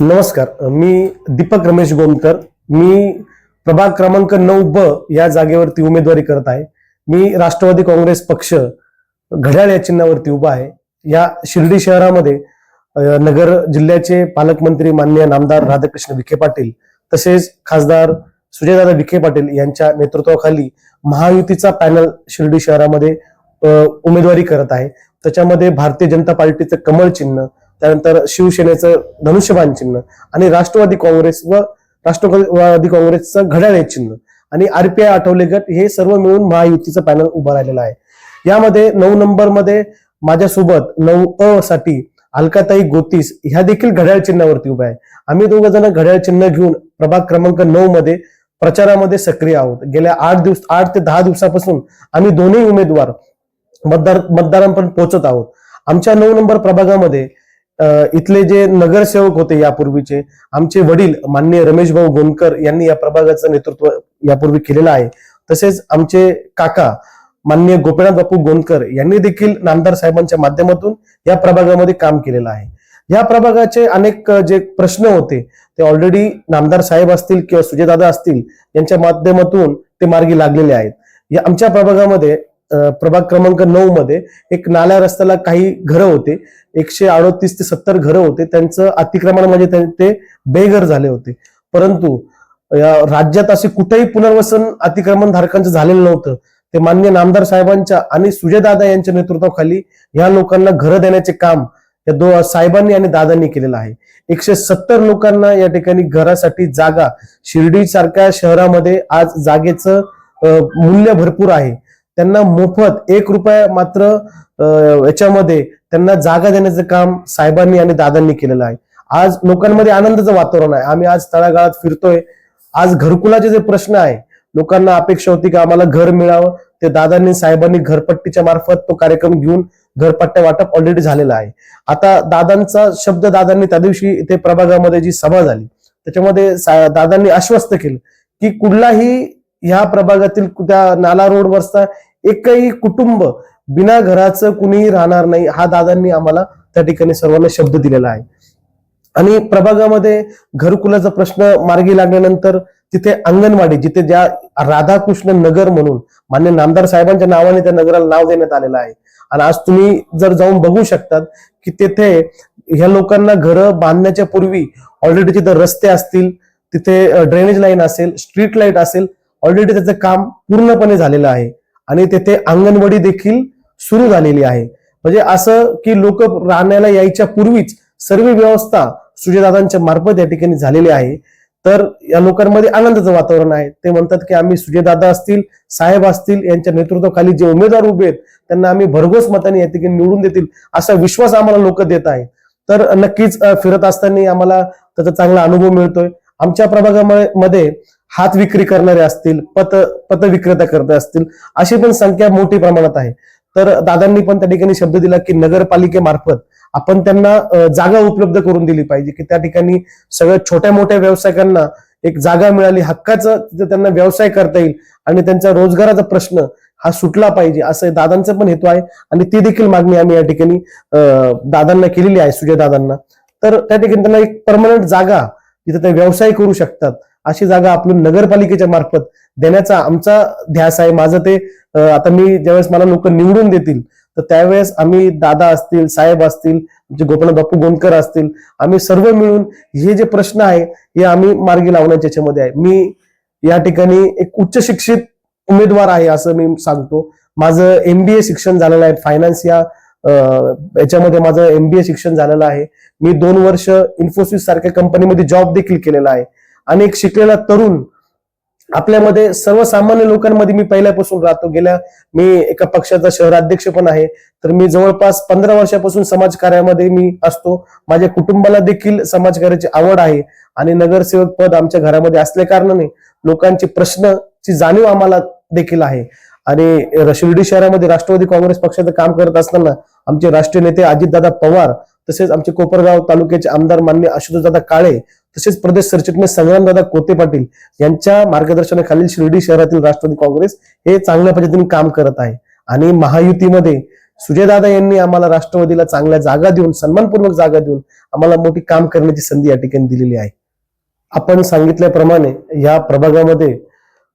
नमस्कार मी दीपक रमेश गोमकर. मी प्रभाग क्रमांक नऊ ब या जागेवरती उमेदवारी करत आहे. मी राष्ट्रवादी काँग्रेस पक्ष घड्याळ या चिन्हावरती उभा आहे. या शिर्डी शहरामध्ये नगर जिल्ह्याचे पालकमंत्री माननीय नामदार राधाकृष्ण विखे पाटील तसेच खासदार सुजयदादा विखे पाटील यांच्या नेतृत्वाखाली महायुतीचा पॅनल शिर्डी शहरामध्ये उमेदवारी करत आहे. त्याच्यामध्ये भारतीय जनता पार्टीचं कमळ चिन्ह त्यानंतर शिवसेनेचं धनुष्यबाण चिन्ह आणि राष्ट्रवादी काँग्रेस व राष्ट्रवादी काँग्रेसचं घड्याळ हे चिन्ह आणि आरपीआय आठवले गट हे सर्व मिळून महायुतीचं पॅनल उभं राहिलेलं आहे. यामध्ये नऊ नंबरमध्ये माझ्यासोबत नऊ अ साठी अलकाताई गोतीस ह्या देखील घड्याळ चिन्हावरती उभ्या आहे आम्ही दोघ जण घड्याळ चिन्ह घेऊन प्रभाग क्रमांक नऊ मध्ये प्रचारामध्ये सक्रिय आहोत. गेल्या आठ दिवस आठ ते दहा दिवसापासून आम्ही दोन्ही उमेदवार मतदार मतदारांपर्यंत पोहोचत आहोत. आमच्या नऊ नंबर प्रभागामध्ये इथले जे नगरसेवक होते यापूर्वीचे आमचे वडील माननीय रमेश भाऊ गोंदकर यांनी या प्रभागाचं नेतृत्व यापूर्वी केलेलं आहे. तसेच आमचे काका माननीय गोपीनाथ बापू गोंदकर यांनी देखील नामदार साहेबांच्या माध्यमातून या प्रभागामध्ये काम केलेलं आहे. या प्रभागाचे अनेक जे प्रश्न होते ते ऑलरेडी नामदार साहेब असतील किंवा सुजयदादा असतील यांच्या माध्यमातून ते मार्गी लागलेले आहेत. या आमच्या प्रभागामध्ये प्रभाग क्रमांक नऊ मध्ये एक नाल्या रस्त्याला काही घरं होते. एकशे अडोतीस ते सत्तर घरं होते. त्यांचं अतिक्रमण म्हणजे ते बेघर झाले होते. परंतु या राज्यात असे कुठेही पुनर्वसन अतिक्रमण धारकांचं झालेलं नव्हतं. ते मान्य नामदार साहेबांच्या आणि सुजयदादा यांच्या नेतृत्वाखाली या लोकांना घरं देण्याचे काम या दो साहेबांनी आणि दादांनी केलेलं आहे. एकशे सत्तर लोकांना या ठिकाणी घरासाठी जागा शिर्डी सारख्या शहरामध्ये आज जागेचं मूल्य भरपूर आहे. त्यांना मोफत एक रुपया मात्र याच्यामध्ये त्यांना जागा देण्याचं काम साहेबांनी आणि दादांनी केलेलं आहे. आज लोकांमध्ये आनंदाचं वातावरण आहे. आम्ही आज तळागाळात फिरतोय. आज घरकुलाचे जे प्रश्न आहे लोकांना अपेक्षा होती की आम्हाला घर मिळावं. ते दादांनी साहेबांनी घरपट्टीच्या मार्फत तो कार्यक्रम घेऊन घरपट्ट्या वाटप ऑलरेडी झालेला आहे. आता दादांचा शब्द दादांनी त्या दिवशी इथे प्रभागामध्ये जी सभा झाली त्याच्यामध्ये सा- दादांनी आश्वस्त केलं की कुठलाही ह्या प्रभागातील त्या नाला रोडवरचा एकही कुटुंब बिना घराचं कुणीही राहणार नाही हा दादांनी आम्हाला त्या ठिकाणी सर्वांना शब्द दिलेला आहे. आणि प्रभागामध्ये घरकुलाचा प्रश्न मार्गी लागल्यानंतर तिथे अंगणवाडी जिथे ज्या राधाकृष्ण नगर म्हणून मान्य नामदार साहेबांच्या नावाने त्या नगराला नाव देण्यात आलेलं आहे. आणि आज तुम्ही जर जाऊन बघू शकतात की तेथे ह्या लोकांना घरं बांधण्याच्या पूर्वी ऑलरेडी तिथे रस्ते असतील तिथे ड्रेनेज लाईन असेल स्ट्रीट लाइट असेल ऑलरेडी त्याचं काम पूर्णपणे झालेलं आहे. आणि तेथे अंगणवाडी देखील सुरू झालेली आहे. म्हणजे असं की लोक राहण्याला यायच्या पूर्वीच सर्व व्यवस्था सुजयदादांच्या मार्फत या ठिकाणी झालेली आहे. तर या लोकांमध्ये आनंदाचं वातावरण आहे. ते म्हणतात की आम्ही सुजयदादा असतील साहेब असतील यांच्या नेतृत्वाखाली जे उमेदवार उभे आहेत त्यांना आम्ही भरघोस मताने या ठिकाणी निवडून देतील असा विश्वास आम्हाला लोक देत आहेत. तर नक्कीच फिरत असताना आम्हाला त्याचा चांगला अनुभव मिळतोय. आमच्या प्रभागामध्ये हात विक्री करणारे असतील पत पत विक्रेता करत असतील अशी पण संख्या मोठी प्रमाणात आहे. तर दादांनी पण त्या ठिकाणी शब्द दिला की नगरपालिकेमार्फत आपण त्यांना जागा उपलब्ध करून दिली पाहिजे की त्या ठिकाणी सगळ्या छोट्या मोठ्या व्यावसायिकांना एक जागा मिळाली हक्काचं तिथे त्यांना व्यवसाय करता येईल आणि त्यांचा रोजगाराचा प्रश्न हा सुटला पाहिजे असं दादांचा पण हेतू आहे. आणि ती देखील मागणी आम्ही या ठिकाणी दादांना केलेली आहे सुजय दादांना. तर त्या ठिकाणी त्यांना एक परमनंट जागा जिथे ते व्यवसाय करू शकतात. अशी जागा आपण नगरपालिकेच्या मार्फत देण्याचा आमचा ध्यास आहे. माझं ते आता मी ज्यावेळेस मला लोक निवडून देतील तर त्यावेळेस आम्ही दादा असतील साहेब असतील जे गोपीनाथ बापू गोंदकर असतील आम्ही सर्व मिळून हे जे प्रश्न आहे हे आम्ही मार्गी लावण्याच्या याच्यामध्ये आहे. मी या ठिकाणी एक उच्च शिक्षित उमेदवार आहे असं मी सांगतो. माझं एमबीए शिक्षण झालेलं आहे. फायनान्स या याच्यामध्ये माझं एमबीए शिक्षण झालेलं आहे. मी दोन वर्ष इन्फोसिस सारख्या कंपनीमध्ये जॉब देखील केलेला आहे. आणि एक शिकलेला तरुण आपल्यामध्ये सर्वसामान्य लोकांमध्ये मी पहिल्यापासून राहतो. गेल्या मी एका पक्षाचा शहराध्यक्ष पण आहे. तर मी जवळपास पंधरा वर्षापासून समाजकार्यामध्ये मी असतो. माझ्या कुटुंबाला देखील समाजकार्याची आवड आहे आणि नगरसेवक पद आमच्या घरामध्ये असल्या कारणाने लोकांचे प्रश्नची जाणीव आम्हाला देखील आहे. आणि शिर्डी शहरामध्ये राष्ट्रवादी काँग्रेस पक्षाचं काम करत असताना आमचे राष्ट्रीय नेते अजितदादा पवार तसेच आमचे कोपरगाव तालुक्याचे आमदार मान्य आशुतोषदादा काळे तसेच प्रदेश सरचिटणीस संग्रामदादा कोते पाटील यांच्या मार्गदर्शनाखालील शिर्डी शहरातील राष्ट्रवादी काँग्रेस हे चांगल्या पद्धतीने काम करत आहे. आणि महायुतीमध्ये सुजयदादा यांनी आम्हाला राष्ट्रवादीला चांगल्या जागा देऊन सन्मानपूर्वक जागा देऊन आम्हाला मोठी काम करण्याची संधी या ठिकाणी दिलेली आहे. आपण सांगितल्याप्रमाणे या प्रभागामध्ये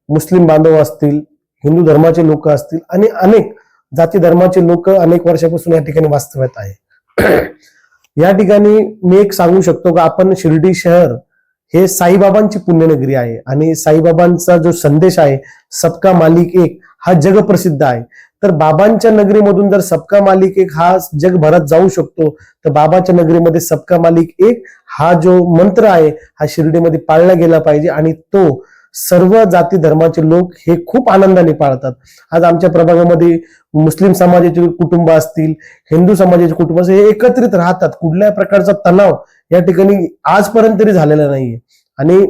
मुस्लिम बांधव असतील हिंदू धर्माचे लोक असतील आणि अनेक जाती धर्माचे लोक अनेक वर्षापासून या ठिकाणी वास्तव्यात आहे या ठिकाणी मी एक सांगू शकतो का आपण शिर्डी शहर हे साईबाबांची पुण्यनगरी आहे आणि साईबाबांचा जो संदेश आहे सबका मालिक एक हा जगप्रसिद्ध आहे. तर बाबांच्या नगरीमधून जर सबका मालिक एक हा जगभरात जाऊ शकतो तर बाबाच्या नगरीमध्ये सबका मालिक एक हा जो मंत्र आहे हा शिर्डीमध्ये पाळला गेला पाहिजे आणि तो सर्व जाती धर्माचे लोक हे खूप आनंदाने पाळतात. आज आमच्या प्रभागामध्ये मुस्लिम समाजाचे कुटुंब असतील हिंदू समाजाचे कुटुंब असतील हे एकत्रित राहतात. कुठल्याही प्रकारचा तणाव या ठिकाणी आजपर्यंत तरी झालेला नाहीये. आणि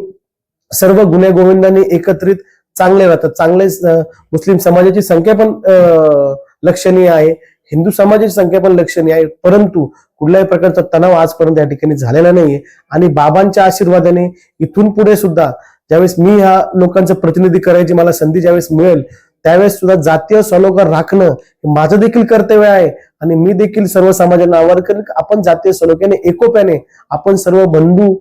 सर्व गुन्हे गोविंदाने एकत्रित चांगले राहतात. चांगले मुस्लिम समाजाची संख्या पण लक्षणीय आहे. हिंदू समाजाची संख्या पण लक्षणीय आहे. परंतु कुठल्याही प्रकारचा तणाव आजपर्यंत या ठिकाणी झालेला नाहीये. आणि बाबांच्या आशीर्वादाने इथून पुढे सुद्धा ज्यावेळेस मी ह्या लोकांचं प्रतिनिधी करायची मला संधी ज्यावेळेस मिळेल त्यावेळेस सुद्धा जातीय सलोखा राखणं हे माझं देखील कर्तव्य आहे. आणि मी देखील सर्व समाजांना आवाहन करेन आपण जातीय सलोख्याने एकोप्याने आपण सर्व बंधू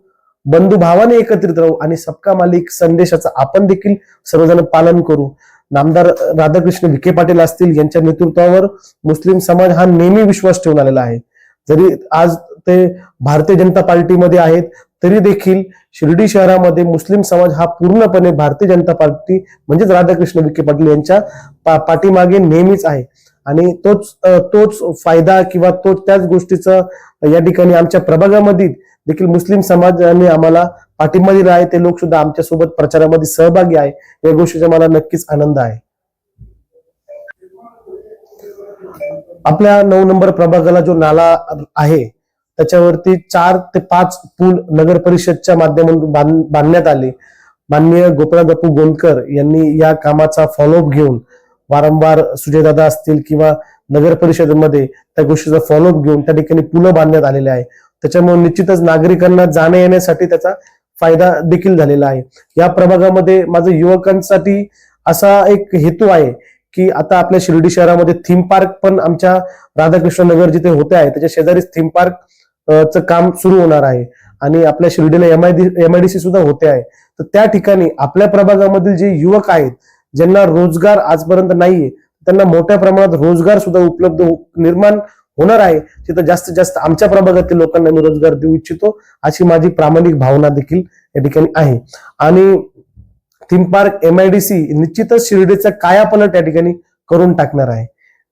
बंधू भावाने एकत्रित राहू आणि सबका मालिक संदेशाचं आपण देखील सर्वजण पालन करू. नामदार राधाकृष्ण विखे पाटील असतील यांच्या नेतृत्वावर मुस्लिम समाज हा नेहमी विश्वास ठेवून आलेला आहे. जरी आज ते भारतीय जनता पार्टीमध्ये आहेत तरी देखील शिर्डी शहरामध्ये मुस्लिम समाज हा पूर्णपणे भारतीय जनता पार्टी म्हणजेच राधाकृष्ण विखे पाटील यांच्या पा- पाठीमागे नेहमीच आहे. आणि तोच तोच फायदा किंवा तोच त्याच गोष्टीचा या ठिकाणी आमच्या प्रभागामध्ये देखील मुस्लिम समाजाने आम्हाला पाठिंबा दिला आहे. ते लोक सुद्धा आमच्यासोबत प्रचारामध्ये सहभागी आहे. या गोष्टीचा मला नक्कीच आनंद आहे. आपल्या नऊ नंबर प्रभागाला जो नाला आहे त्याच्यावरती चार ते पाच पूल नगर परिषदच्या माध्यमातून बांध- बांधण्यात आले. माननीय गोपीनाथ बापू गोंदकर यांनी या कामाचा फॉलोअप घेऊन वारंवार सुजयदादा असतील किंवा नगर परिषदेमध्ये त्या गोष्टीचा फॉलोअप घेऊन त्या ठिकाणी पुलं बांधण्यात आलेले आहे. त्याच्यामुळे निश्चितच नागरिकांना जाण्या येण्यासाठी त्याचा फायदा देखील झालेला आहे. या प्रभागामध्ये माझं युवकांसाठी असा एक हेतू आहे की आता आपल्या शिर्डी शहरामध्ये थीम पार्क पण आमच्या राधाकृष्ण नगर जिथे होते आहे त्याच्या शेजारीच थीम पार्क च काम सुरू होणार आहे. आणि आपल्या शिर्डीला M I M I D C सुद्धा होते आहे. तर त्या ठिकाणी आपल्या प्रभागामधील जे युवक आहेत ज्यांना रोजगार आजपर्यंत नाहीये त्यांना मोठ्या प्रमाणात रोजगार सुद्धा उपलब्ध हो- निर्माण होणार आहे. तिथं जास्तीत जास्त आमच्या प्रभागातील लोकांना मी रोजगार देऊ इच्छितो अशी माझी प्रामाणिक भावना देखील या ठिकाणी आहे. आणि theme park M I D C निश्चितच शिर्डीचा कायापलट या ठिकाणी करून टाकणार आहे.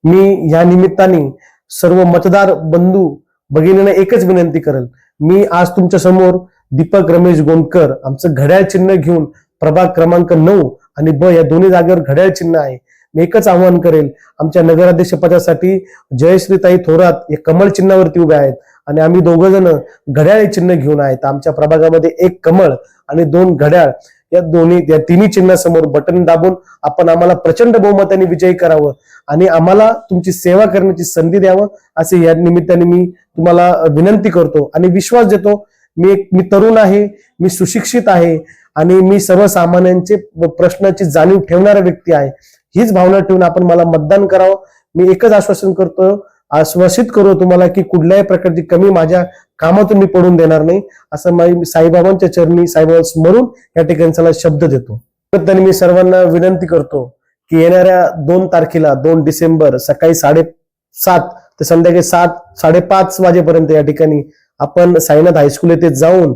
मी या निमित्ताने सर्व मतदार बंधू भगिनींना एकच विनंती करेल. मी आज तुमच्यासमोर दीपक रमेश गोंदकर आमचं घड्याळ चिन्ह घेऊन प्रभाग क्रमांक नऊ आणि ब या दोन्ही जागेवर घड्याळ चिन्ह आहे. मी एकच आवाहन करेल आमच्या नगराध्यक्ष पदासाठी जयश्रीताई थोरात हे कमळ चिन्हावरती उभे आहेत आणि आम्ही दोघ जण घड्याळ चिन्ह घेऊन आहेत. आमच्या प्रभागामध्ये एक कमळ आणि दोन घड्याळ. या दोन्ही या तिन्ही चिन्हासमोर बटन दाबून आपण आम्हाला प्रचंड बहुमताने विजयी करावं आणि आम्हाला तुमची सेवा करण्याची संधी द्यावं असे या निमित्ताने मी तुम्हाला विनंती करतो आणि विश्वास देतो. मी एक मी तरुण आहे मी सुशिक्षित आहे आणि मी सर्वसामान्यांचे प्रश्नाची जाणीव ठेवणारा व्यक्ती आहे. हीच भावना ठेवून आपण मला मतदान करावं. मी एकच आश्वासन करतो आश्वासित करू तुम्हाला की कुठल्याही प्रकारची कमी माझ्या कामातून मी पडून देणार नाही असं मी साईबाबांच्या चरणी साईबाबा स्मरून या ठिकाणी त्याला शब्द देतो. त्याने मी सर्वांना विनंती करतो की येणाऱ्या दोन तारखेला दोन डिसेंबर सकाळी साडेसात ते संध्याकाळी सात साडेपाच वाजेपर्यंत या ठिकाणी आपण साईनाथ हायस्कूल येथे जाऊन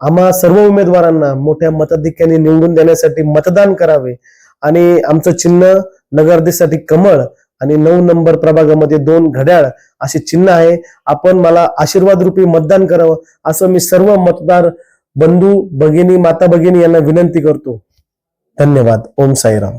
आम्हा सर्व उमेदवारांना मोठ्या मताधिक्याने निवडून देण्यासाठी मतदान करावे आणि आमचं चिन्ह नगराध्यक्षसाठी कमळ आणि नऊ नंबर प्रभागामध्ये दोन घड्याळ असे चिन्ह आहे. आपण मला आशीर्वाद रूपी मतदान करावं असं मी सर्व मतदार बंधू भगिनी माता भगिनी यांना विनंती करतो. धन्यवाद. ओम साईराम.